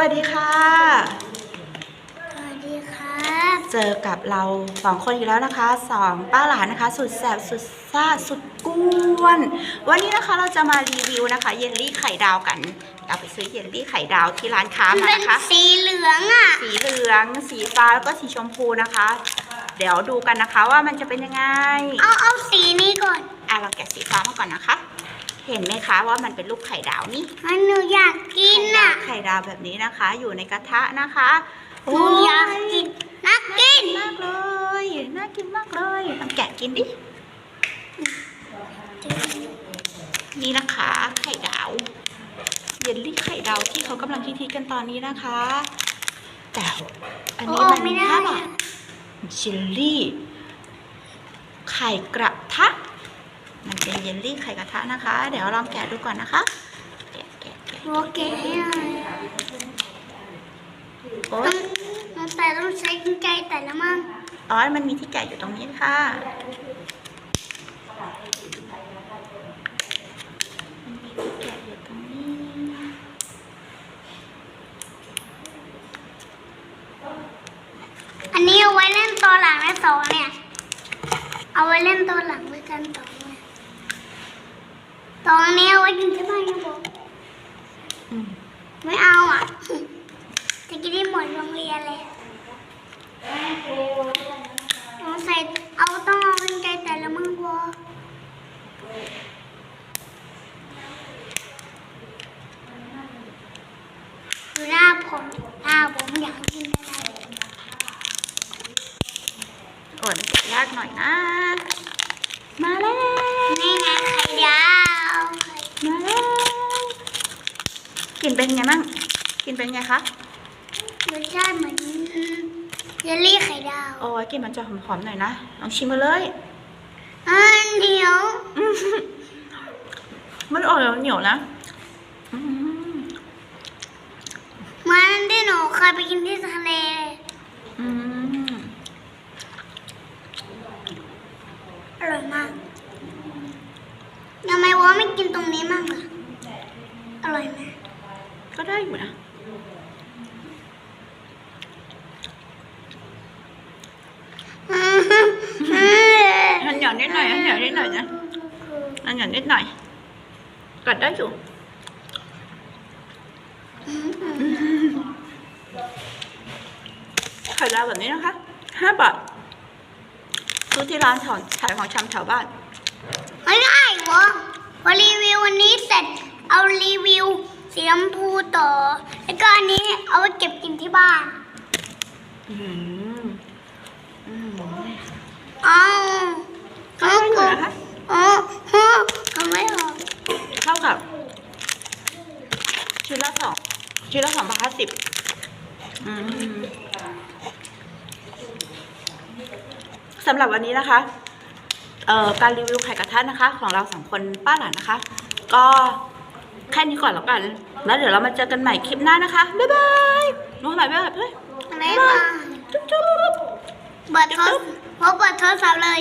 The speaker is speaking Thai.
วัสดีค่ะ สวัสดีครับ เจอกับเราสองคนอีกแล้วนะคะสองป้าหลานนะคะ สุดแสบสุดซ่าสุดกวนวันนี้นะคะเราจะมารีวิวนะคะ เยลลี่ไข่ดาวกันเราไปซื้อเยลลี่ไข่ดาวที่ร้านค้ามันมาเป็นนะคะ สีเหลืองอะ สีเหลือง สีฟ้าแล้วก็สีชมพูนะคะ เดี๋ยวดูกันนะคะว่ามันจะเป็นยังไง เอาเอาสีนี้ก่อน อะเราแกะสีฟ้ามาก่อนนะคะ เห็นไหมคะว่ามันเป็นรูปไข่ดาวนี่มันหนูอยากกินอะไข่ดาวแบบนี้นะคะ อยู่ในกระทะนะคะหนูอยากกินนักกินมากเลยน่ากินมากเลยลองแกะกินดินี่นะคะ ไข่ดาวเยลลี่ไข่ดาวที่เขากำลังฮิตๆกันตอนนี้นะคะแต่อันนี้โอ้มันไม่ได้ห้าบาทเยลลี่ไข่กระทะมัน เป็นเยลลี่ไข่กระทะนะคะ เดี๋ยวลองแกะดูก่อนนะคะแกะแกะแกะโอเคให้หน่อยโอ๊ต้อยงแต่ต้องใช้กรรไกรแต่ละมั่งอ๋อมันมีที่แกะอยู่ตรงนี้ค่ะมันมีที่แกะอยู่ตรงนี้อันนี้เอาไว้เล่นตัวหลังและสองเนี่ย เอาไว้เล่นตัวหลังด้วยกันสองเนี่ย สองอันนี้เอาไว้กินที่บ้านนะบอกอืมไม่เอาอะ จะกินได้หมดโรงเรียนเลยเอาใส่เอาต้องเอาเป็นไกแต่ละมือพอดูหน้าผมหน้าผมอยากกินอะไรโอ้ยมันยากหน่อยนะ มาแล้ว นี่ไงไข่ดาวไข่ มาแล้วกิน เป็นไงบ้างกินเป็นไงคะรสชาติเหมือนเยลลี่ไข่ดาวโอ้ยกลินมันจะหอมๆหน่อยนะลองชิมมาเลยอันเดียวอืมมันออกเหนียวๆนะอืมเหมันที่หนูเคยไปกินที่ทะเลอืมอร่อยมากทำไมวะไม่กินตรงนี้มั่งล่ะอร่อยไหม ก็ได้อยู่นะอืมอืมมันเหนียวนิดหน่อยมันเหนียวนิดหน่อยนะมันเหนียวนิดหน่อยกัดได้อยู่ไข่ดาวแบบนี้นะคะห้าบาทซื้อที่ร้านถอนขายของชำแถวบ้านไม่ได้วะพอรีวิววันนี้เสร็จ เอารีวิวสีชมพู ต่อ แล้วก็อันนี้เอาไว้เก็บกินที่บ้านอืมอืมเอาก็ได้อยู่นะคะอ๋อฮะทำไม่ออกเท่ากับชิ้นละสองชิ้นละสองบาทห้าสิบอืมสำหรับวันนี้นะคะเอ่อการรีวิวไข่กระทะนะคะ ของเราสองคนป้าหลานนะคะ ก็ แค่นี้ก่อนแล้วกัน แล้วเดี๋ยวเรามาเจอกันใหม่คลิปหน้านะคะ บ๊ายบายน้องใหม่บ๊ายบายเพื่อนไม่มาจุ๊บจุ๊บเปิดโทรศัพท์เพราะเปิดโทรศัพท์เลย